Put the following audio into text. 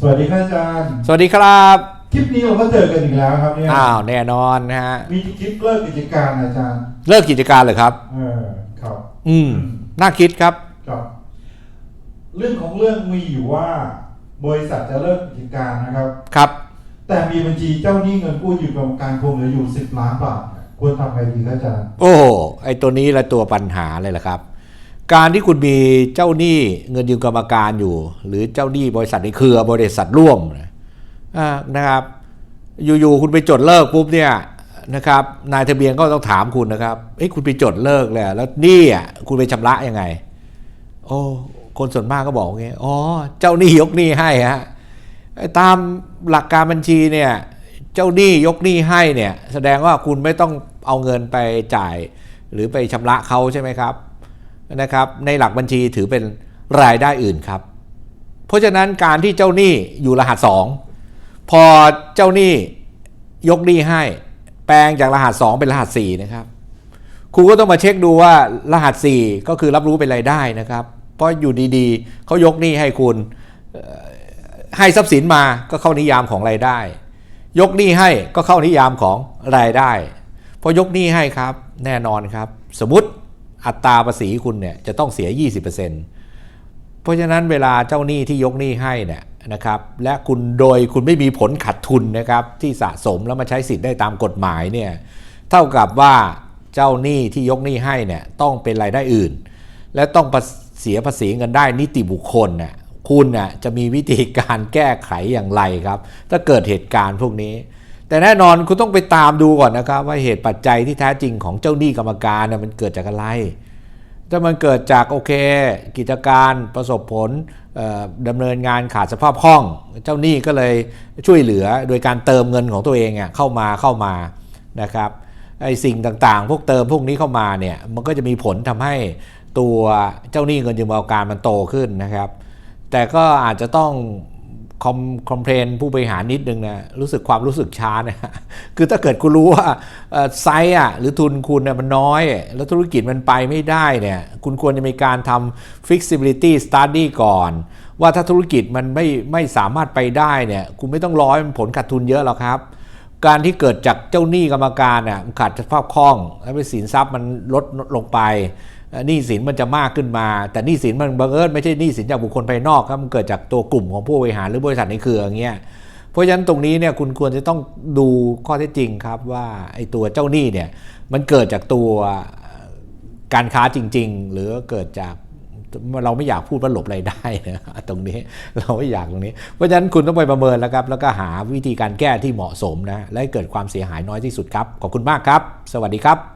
สวัสดีครับอาจารย์ สวัสดีครับคลิปนี้เราก็เจอกันอีกแล้วครับเนี่ยอ้าวแน่นอนนะฮะมีคลิปเลิกกิจการอาจารย์ เลิกกิจการเลยครับ เออครับ อืมน่าคิดครับครับ เรื่องของเรื่องมีอยู่ว่า บริษัทจะเลิกกิจการนะครับ ครับ แต่มีบัญชีเจ้าหนี้เงินกู้ยืมกรรมการคงเหลืออยู่สิบล้านบาทเนี่ยควรทำไงดีครับอาจารย์ โอ้โหไอตัวนี้แหละตัวปัญหาเลยล่ะครับ การที่คุณมีเจ้าหนี้เงินยืมกรรมการอยู่ หรือเจ้าหนี้บริษัทในเครือบริษัทร่วมนะครับ อยู่ๆคุณไปจดเลิกปุ๊บเนี่ยนะครับนายทะเบียนก็ต้องถามคุณนะครับเอ้ยคุณไปจดเลิกเลยแล้วหนี่อะคุณไปชำระยังไง โอ้คนส่วนมากก็บอกว่าไงอ๋อเจ้าหนี้ยกหนี้ให้ฮะตามหลักการบัญชีเนี่ยเจ้าหนี้ยกหนี้ให้เนี่ยแสดงว่าคุณไม่ต้องเอาเงินไปจ่าย หรือไปชำระเขาใช่ไหมครับ นะครับในหลักบัญชีถือเป็นรายได้อื่นครับ เพราะฉะนั้นการที่เจ้าหนี้อยู่รหัสสองพอเจ้าหนี้ยกหนี้ให้ แปลงจากรหัส 2 เป็นรหัส4นะครับครูก็ต้องมาเช็คดูว่ารหัส 4 ก็คือรับรู้เป็นรายได้นะครับ เพราะอยู่ดีๆเขายกหนี้ให้คุณให้ทรัพย์สินมาก็เข้านิยามของรายได้ ยกหนี้ให้ก็เข้านิยามของรายได้พอยกหนี้ให้ครับแน่นอนครับ สมมติ อัตราภาษีคุณเนี่ยจะต้องเสีย 20%เพราะฉะนั้นเวลาเจ้าหนี้ที่ยกหนี้ให้เนี่ยนะครับและคุณโดยคุณไม่มีผลขาดทุนนะครับที่สะสมแล้วมาใช้สิทธิ์ได้ตามกฎหมายเนี่ยเท่ากับว่าเจ้าหนี้ที่ยกหนี้ให้เนี่ยต้องเป็นรายได้อื่น และต้องเสียภาษีเงินได้นิติบุคคลน่ะคุณน่ะจะมีวิธีการแก้ไขอย่างไรครับ ถ้าเกิดเหตุการณ์พวกนี้ แต่แน่นอนคุณต้องไปตามดูก่อนนะครับ ว่าเหตุปัจจัยที่แท้จริงของเจ้าหนี้กรรมการน่ะมันเกิดจากอะไร ถ้ามันเกิดจากโอเค กิจการประสบผลเอ่อดำเนินงานขาดสภาพคล่อง เจ้าหนี้ก็เลยช่วยเหลือโดยการเติมเงินของตัวเองเข้ามาเข้ามานะครับไอ้สิ่งต่างๆ พวกเติมพวกนี้เข้ามาเนี่ยมันก็จะมีผลทำให้ตัวเจ้าหนี้เงินยืมเอาการมันโตขึ้นนะครับ แต่ก็อาจจะต้อง คอมคอมเพลนผู้บริหารนิดนึงนะรู้สึกความรู้สึกช้านะคือถ้าเกิดคุณรู้ว่าไซส์อะหรือทุนคุณเนี่ยมันน้อย แล้วธุรกิจมันไปไม่ได้เนี่ยคุณควรจะมีการทำ feasibility study ก่อน ว่าถ้าธุรกิจมันไม่ไม่สามารถไปได้เนี่ยคุณไม่ต้องรอให้มันผลขาดทุนเยอะหรอกครับ การที่เกิดจากเจ้าหนี้กรรมการน่ะมันขาดสภาพคล่อง แล้วไปสินทรัพย์มันลดลงไป หนี้สินมันจะมากขึ้นมา แต่หนี้สินมันบังเอิญไม่ใช่หนี้สินจากบุคคลภายนอกครับมันเกิดจากตัวกลุ่มของผู้บริหารหรือบริษัทในเครืออย่างเงี้ยเพราะฉะนั้นตรงนี้เนี่ยคุณควรจะต้องดูข้อเท็จจริงครับว่าไอ้ตัวเจ้าหนี้เนี่ยมันเกิดจากตัวการค้าจริง ๆ หรือเกิดจากเราไม่อยากพูดว่าหลบรายได้นะตรงนี้เราไม่อยากตรงนี้ เพราะฉะนั้นคุณต้องไปประเมินแล้วครับ แล้วก็หาวิธีการแก้ที่เหมาะสมนะและให้เกิดความเสียหายน้อยที่สุดครับ ขอบคุณมากครับ สวัสดีครับ